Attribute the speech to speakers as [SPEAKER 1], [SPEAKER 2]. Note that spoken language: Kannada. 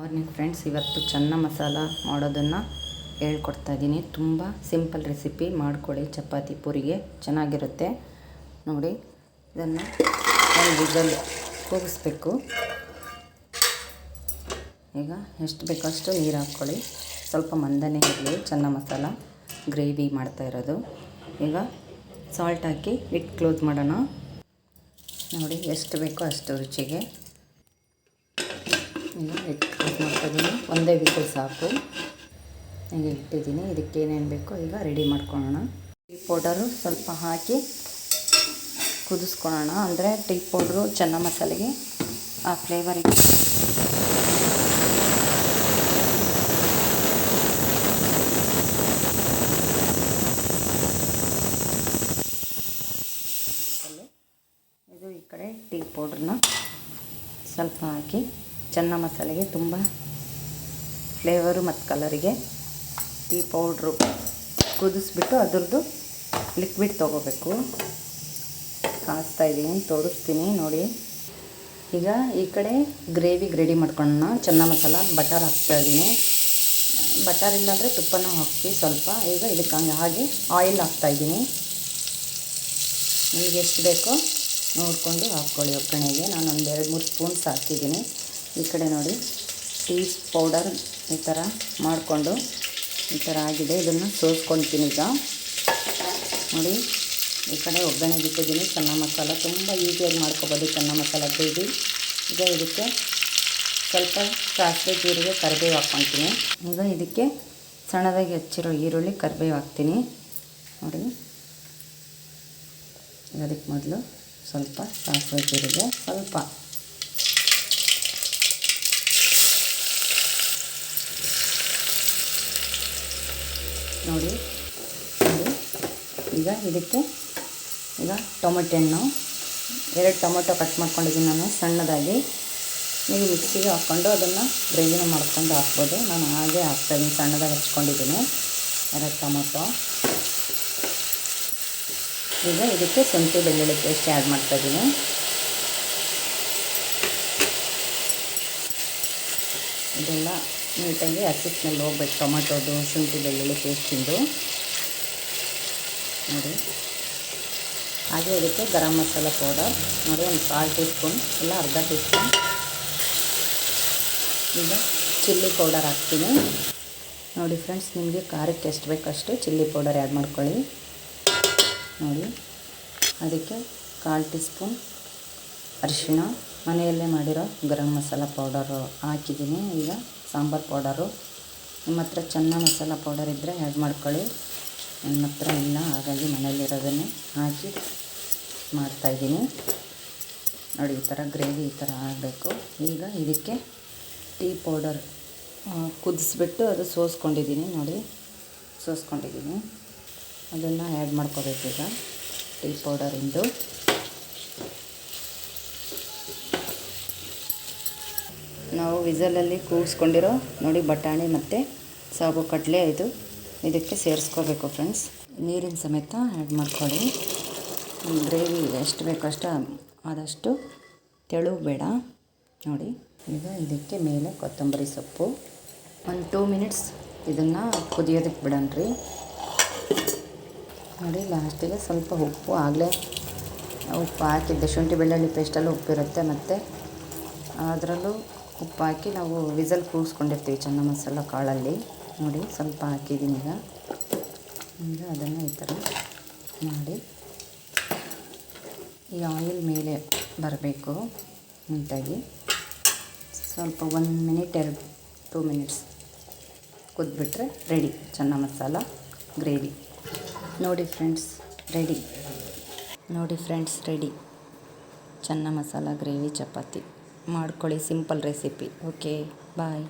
[SPEAKER 1] ಮಾರ್ನಿಂಗ್ ಫ್ರೆಂಡ್ಸ್ ಇವತ್ತು ಚೆನ್ನ ಮಸಾಲ ಮಾಡೋದನ್ನು ಹೇಳ್ಕೊಡ್ತಾ ಇದ್ದೀನಿ. ತುಂಬ ಸಿಂಪಲ್ ರೆಸಿಪಿ ಮಾಡ್ಕೊಳ್ಳಿ. ಚಪಾತಿ ಪೂರಿಗೆ ಚೆನ್ನಾಗಿರುತ್ತೆ. ನೋಡಿ, ಇದನ್ನು ಒಂದು ಬಿಸಲ್ಲಿ ಕೂಗಿಸ್ಬೇಕು. ಈಗ ಎಷ್ಟು ಬೇಕೋ ಅಷ್ಟು ನೀರು ಹಾಕ್ಕೊಳ್ಳಿ. ಸ್ವಲ್ಪ ಮಂದನೆ ಇರಲಿ. ಚೆನ್ನ ಮಸಾಲ ಗ್ರೇವಿ ಮಾಡ್ತಾ ಇರೋದು. ಈಗ ಸಾಲ್ಟ್ ಹಾಕಿ ಇಟ್ಟು ಕ್ಲೋಸ್ ಮಾಡೋಣ. ನೋಡಿ, ಎಷ್ಟು ಬೇಕೋ ಅಷ್ಟು ರುಚಿಗೆ. ಈಗ ಮಾಡ್ತಾಯಿದ್ದೀನಿ ಒಂದೇ ವಿಸಲ್ ಸಾಕು. ಹೀಗೆ ಇಟ್ಟಿದ್ದೀನಿ. ಇದಕ್ಕೆ ಏನೇನು ಬೇಕೋ ಈಗ ರೆಡಿ ಮಾಡ್ಕೊಳ್ಳೋಣ ಟೀ ಪೌಡರು ಸ್ವಲ್ಪ ಹಾಕಿ ಕುದಿಸ್ಕೊಳ್ಳೋಣ ಅಂದರೆ ಟೀ ಪೌಡ್ರು ಚೆನ್ನ ಮಸಾಲೆಗೆ ಆ ಫ್ಲೇವರಿಗೆ ಇದು ಈ ಕಡೆ ಟೀ ಪೌಡ್ರನ್ನ ಸ್ವಲ್ಪ ಹಾಕಿ ಚೆನ್ನ ಮಸಾಲೆಗೆ ತುಂಬ ಫ್ಲೇವರು ಮತ್ತು ಕಲರಿಗೆ ಟೀ ಪೌಡ್ರು ಕುದಿಸ್ಬಿಟ್ಟು ಅದ್ರದ್ದು ಲಿಕ್ವಿಡ್ ತೊಗೋಬೇಕು. ಕಾಸ್ತಾ ಇದ್ದೀನಿ ತೋರಿಸ್ತೀನಿ ನೋಡಿ. ಈಗ ಈ ಕಡೆ ಗ್ರೇವಿಗೆ ರೆಡಿ ಮಾಡ್ಕೊಳ್ಳೋಣ. ಚೆನ್ನ ಮಸಾಲ, ಬಟರ್ ಹಾಕ್ತಾ ಇದ್ದೀನಿ ಬಟರ್ ಇಲ್ಲಾಂದರೆ ತುಪ್ಪನೂ ಹಾಕಿ ಸ್ವಲ್ಪ. ಈಗ ಇದಕ್ಕೆ ಹಂಗೆ ಹಾಗೆ ಆಯಿಲ್ ಹಾಕ್ತಾಯಿದ್ದೀನಿ ನಿಮಗೆ ಎಷ್ಟು ಬೇಕೋ ನೋಡಿಕೊಂಡು ಹಾಕ್ಕೊಳ್ಳಿ ಒಗ್ಗರಣೆಗೆ. ನಾನು ಒಂದು ಎರಡು ಮೂರು ಸ್ಪೂನ್ಸ್ ಹಾಕಿದ್ದೀನಿ. ಈ ಕಡೆ ನೋಡಿ. ಟೀ ಪೌಡರ್ ಈ ಥರ ಮಾಡಿಕೊಂಡು ಈ ಥರ ಆಗಿದೆ. ಇದನ್ನು ಸೋಸ್ಕೊಳ್ತೀನಿ ಈಗ. ನೋಡಿ, ಈ ಕಡೆ ಒಗ್ಗರಣೆ ಬಿಟ್ಟಿದ್ದೀನಿ ಚೆನ್ನ ಮಸಾಲ. ತುಂಬ ಈಸಿಯಾಗಿ ಮಾಡ್ಕೊಬೋದು ಚೆನ್ನ ಮಸಾಲ ಗ್ರೇವಿ. ಈಗ ಇದಕ್ಕೆ ಸ್ವಲ್ಪ ಸಾಸಿವೆ, ಜೀರಿಗೆ, ಕರಿಬೇವು ಹಾಕ್ಕೊತೀನಿ. ಈಗ ಇದಕ್ಕೆ ಸಣ್ಣದಾಗಿ ಹಚ್ಚಿರೋ ಈರುಳ್ಳಿ, ಕರಿಬೇವು ಹಾಕ್ತೀನಿ. ನೋಡಿ. ಅದಕ್ಕೆ ಮೊದಲು ಸ್ವಲ್ಪ ಸಾಸಿವೆ, ಜೀರಿಗೆ. ಸ್ವಲ್ಪ ನೋಡಿ. ಈಗ ಇದಕ್ಕೆ ಈಗ ಟೊಮೆಟೊ ಹಣ್ಣು. ಎರಡು ಟೊಮೆಟೊ ಕಟ್ ಮಾಡ್ಕೊಂಡಿದ್ದೀನಿ ನಾನು ಸಣ್ಣದಾಗಿ. ನೀವು ಮಿಕ್ಸಿಗೆ ಹಾಕ್ಕೊಂಡು ಅದನ್ನು ಗ್ರೇವಿನ ಮಾಡ್ಕೊಂಡು ಹಾಕ್ಬೋದು. ನಾನು ಹಾಗೆ ಹಾಕ್ತಾಯಿದ್ದೀನಿ, ಸಣ್ಣದಾಗಿ ಹಚ್ಕೊಂಡಿದ್ದೀನಿ. ಎರಡು ಟೊಮೊಟೊ. ಈಗ ಇದಕ್ಕೆ ಶುಂಠಿ, ಬೆಳ್ಳುಳ್ಳಿ ಪೇಸ್ಟ್ ಆ್ಯಡ್ ಮಾಡ್ತಾಯಿದ್ದೀನಿ. ಇದೆಲ್ಲ ನೀಟಾಗಿ ಹಸಿ ಸ್ಮೆಲ್ ಹೋಗ್ಬೇಕು ಟೊಮೆಟೊದು ಶುಂಠಿ ಬೆಳ್ಳುಳ್ಳಿ ಪೇಸ್ಟಿಂದು ನೋಡಿ. ಹಾಗೆ ಇದಕ್ಕೆ ಗರಂ ಮಸಾಲ ಪೌಡರ್ ನೋಡಿ ಒಂದು ಕಾಲು ಟೀ ಸ್ಪೂನ್ ಇಲ್ಲ ಅರ್ಧ ಟೀ ಸ್ಪೂನ್ ಈಗ ಚಿಲ್ಲಿ ಪೌಡರ್ ಹಾಕ್ತೀನಿ. ನೋಡಿ ಫ್ರೆಂಡ್ಸ್ ನಿಮಗೆ ಖಾರಕ್ಕೆ ಎಷ್ಟು ಬೇಕಷ್ಟು ಚಿಲ್ಲಿ ಪೌಡರ್ ಆ್ಯಡ್ ಮಾಡ್ಕೊಳ್ಳಿ. ನೋಡಿ. ಅದಕ್ಕೆ ಕಾಲು ಟೀ ಸ್ಪೂನ್ ಅರಿಶಿಣ. ಮನೆಯಲ್ಲೇ ಮಾಡಿರೋ ಗರಂ ಮಸಾಲ ಪೌಡರು ಹಾಕಿದ್ದೀನಿ. ಈಗ ಸಾಂಬಾರು ಪೌಡರು. ನಿಮ್ಮ ಹತ್ರ ಚೆನ್ನ ಮಸಾಲ ಪೌಡರ್ ಇದ್ದರೆ ಆ್ಯಡ್ ಮಾಡ್ಕೊಳ್ಳಿ. ನನ್ನ ಹತ್ರ ಇಲ್ಲ, ಹಾಗಾಗಿ ಮನೆಯಲ್ಲಿರೋದನ್ನೇ ಹಾಕಿ ಮಾಡ್ತಾಯಿದ್ದೀನಿ ನೋಡಿ, ಈ ಥರ ಗ್ರೇವಿ ಈ ಥರ ಆಗಬೇಕು. ಈಗ ಇದಕ್ಕೆ ಟೀ ಪೌಡರ್ ಕುದಿಸ್ಬಿಟ್ಟು ಅದು ಸೋಸ್ಕೊಂಡಿದ್ದೀನಿ. ನೋಡಿ, ಸೋಸ್ಕೊಂಡಿದ್ದೀನಿ. ಅದನ್ನು ಆ್ಯಡ್ ಮಾಡ್ಕೋಬೇಕು ಈಗ. ಟೀ ಪೌಡರಿಂದು. ನಾವು ವಿಸಲಲ್ಲಿ ಕೂಗಿಸ್ಕೊಂಡಿರೋ ನೋಡಿ ಬಟಾಣಿ ಮತ್ತು ಸಾಗು ಕಡಲೆ ಇದು. ಇದಕ್ಕೆ ಸೇರಿಸ್ಕೋಬೇಕು ಫ್ರೆಂಡ್ಸ್ ನೀರಿನ ಸಮೇತ ಆ್ಯಡ್ ಮಾಡ್ಕೊಳ್ಳಿ. ಗ್ರೇವಿ ಎಷ್ಟು ಬೇಕೋ ಅಷ್ಟು ಆದಷ್ಟು ತೆಳು ಬೇಡ ನೋಡಿ, ಈಗ ಇದಕ್ಕೆ ಮೇಲೆ ಕೊತ್ತಂಬರಿ ಸೊಪ್ಪು. ಒಂದು ಟೂ ಮಿನಿಟ್ಸ್ ಇದನ್ನು ಕುದಿಯೋದಕ್ಕೆ ಬಿಡೋಣ್ರಿ ನೋಡಿ ಲಾಸ್ಟಿಗೆ ಸ್ವಲ್ಪ ಉಪ್ಪು ಆಗಲೇ ಉಪ್ಪು ಹಾಕಿದ್ದೆ. ಶುಂಠಿ ಬೆಳ್ಳುಳ್ಳಿ ಪೇಸ್ಟಲ್ಲೂ ಉಪ್ಪಿರುತ್ತೆ ಮತ್ತು. ಅದರಲ್ಲೂ ಉಪ್ಪು ಹಾಕಿ ನಾವು ವಿಸಲ್ ಕೂಗಿಸ್ಕೊಂಡಿರ್ತೀವಿ ಚೆನ್ನ ಮಸಾಲ ಕಾಳಲ್ಲಿ. ನೋಡಿ, ಸ್ವಲ್ಪ ಹಾಕಿದ್ದೀನಿ ಈಗ. ಈಗ ಅದನ್ನು ಈ ಥರ ಮಾಡಿ ಈ ಆಯಿಲ್ ಮೇಲೆ ಬರಬೇಕು ನೀಟಾಗಿ. ಸ್ವಲ್ಪ ಒನ್ ಮಿನಿಟ್, ಎರಡು, ಟೂ ಮಿನಿಟ್ಸ್ ಕುದ್ಬಿಟ್ರೆ ರೆಡಿ ಚೆನ್ನ ಮಸಾಲ ಗ್ರೇವಿ ನೋಡಿ ಫ್ರೆಂಡ್ಸ್ ರೆಡಿ ನೋಡಿ ಫ್ರೆಂಡ್ಸ್ ರೆಡಿ ಚೆನ್ನ ಮಸಾಲ ಗ್ರೇವಿ ಚಪಾತಿ. ಮಾಡ್ಕೊಳ್ಳಿ ಸಿಂಪಲ್ ರೆಸಿಪಿ ಓಕೆ ಬಾಯ್